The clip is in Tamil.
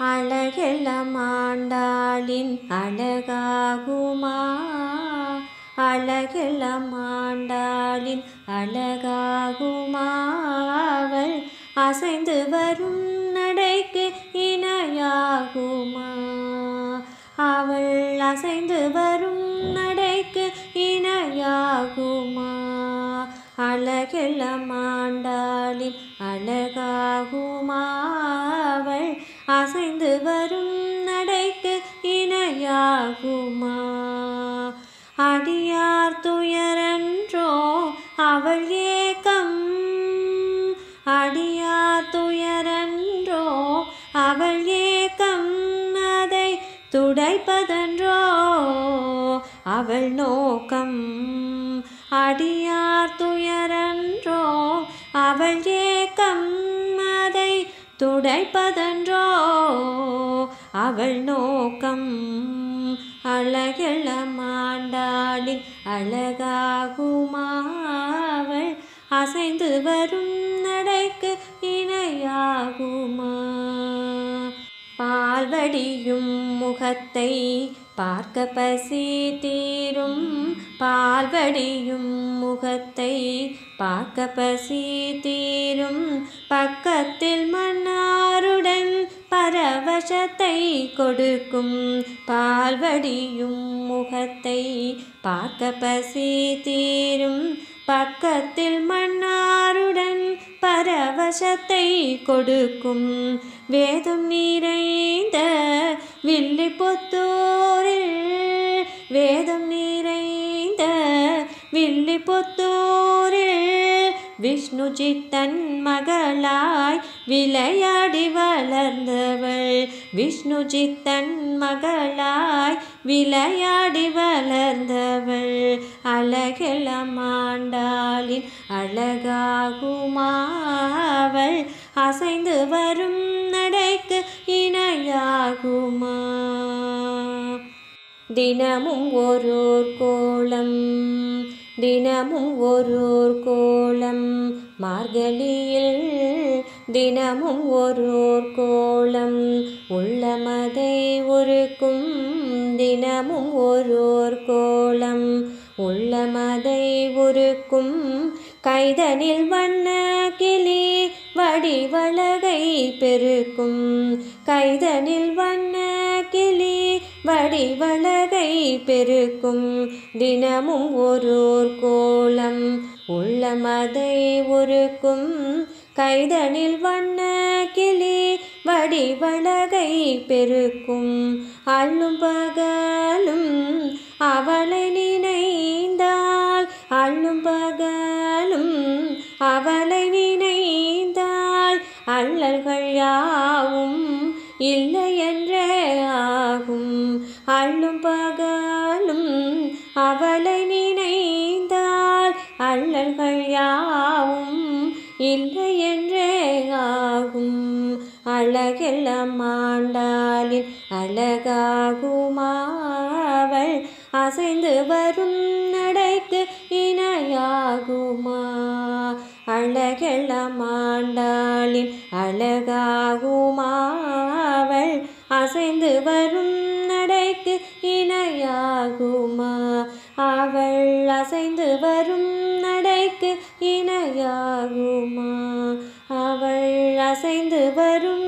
அழகெல்லாம் ஆண்டாளின் அழகாகுமா? அழகெல்லாம் ஆண்டாளின் அழகாகுமா? அவள் அசைந்து வரும் நடைக்கு இணையாகுமா? அவள் அசைந்து வரும் நடைக்கு இணையாகுமா? அழகெல்லாம் ஆண்டாளின் அழகாகுமா? அவள் அசைந்து வரும் நடைக்கு இணையாகுமா? அடியார் துயரன்றோ அவள் ஏக்கம்? அடியார் துயரன்றோ அவள் ஏக்கம்? அதை துடைப்பதன்றோ அவள் நோக்கம்? அடியார் துயரன்றோ அவள் ஏக்கம்? துடைப்பதன்றோ? அவள் நோக்கம் அழகெழ மாண்டாளின் அழகாகுமா? அவள் அசைந்து வரும் நடைக்கு இணையாகுமா? பால்வடியும் முகத்தை பார்க்க பசி தீரும். பால்வடியும் முகத்தை பார்க்க பசி தீரும் பக்கத்தில் மன்னாருடன் பரவசத்தை கொடுக்கும். பால்வடியும் முகத்தை பார்க்க பசி தீரும் பக்கத்தில் மன்னாருடன் பரவசத்தை கொடுக்கும். வேதம் நிறைந்த வில்லிபுத்தூரில் வேதம் நிறை வில்லிபுத்தூரில் விஷ்ணு சித்தன் மகளாய் விளையாடி வளர்ந்தவள். விஷ்ணு சித்தன் மகளாய் விளையாடி வளர்ந்தவள். அழகெளமாண்டாளின் அழகாகுமாவள். அசைந்து வரும் நடைக்கு இணையாகுமா? தினமும் ஒரு கோலம் தினமும் ஒருவர் கோலம். மார்கழியில் தினமும் ஒருவர் கோலம். உள்ளமதை ஒருக்கும் தினமும் ஒருவர் கோலம். உள்ளமதை ஒருக்கும் கைதனில் வண்ண கிளி வடிவழகை பெருக்கும். கைதனில் வண்ண கிளி வடிவழகை பெருக்கும். தினமும் ஒரு கோலம் உள்ளமதை ஒருக்கும் கைதனில் வண்ண கிளி வடிவழகை பெருக்கும். அள்ளும் பகலும் அவளை நினைந்தால் அள்ளும் பகலும் அவளை நினை அள்ளும் பகலும் அவளை நினைந்தால் அள்ளல்கள் யாவும் இல்லை என்றே ஆகும். அழகெல்லாம் ஆண்டாளின் அழகாகுமாவள் அசைந்து வரும் நடைக்கு இணையாகுமா? அழகெல்லாம் ஆண்டாளின் அழகாகுமாவள் அசைந்து வரும் நடைக்கு இணையாகுமா? அவள் அசைந்து வரும் நடைக்கு இணையாகுமா? அவள் அசைந்து வரும்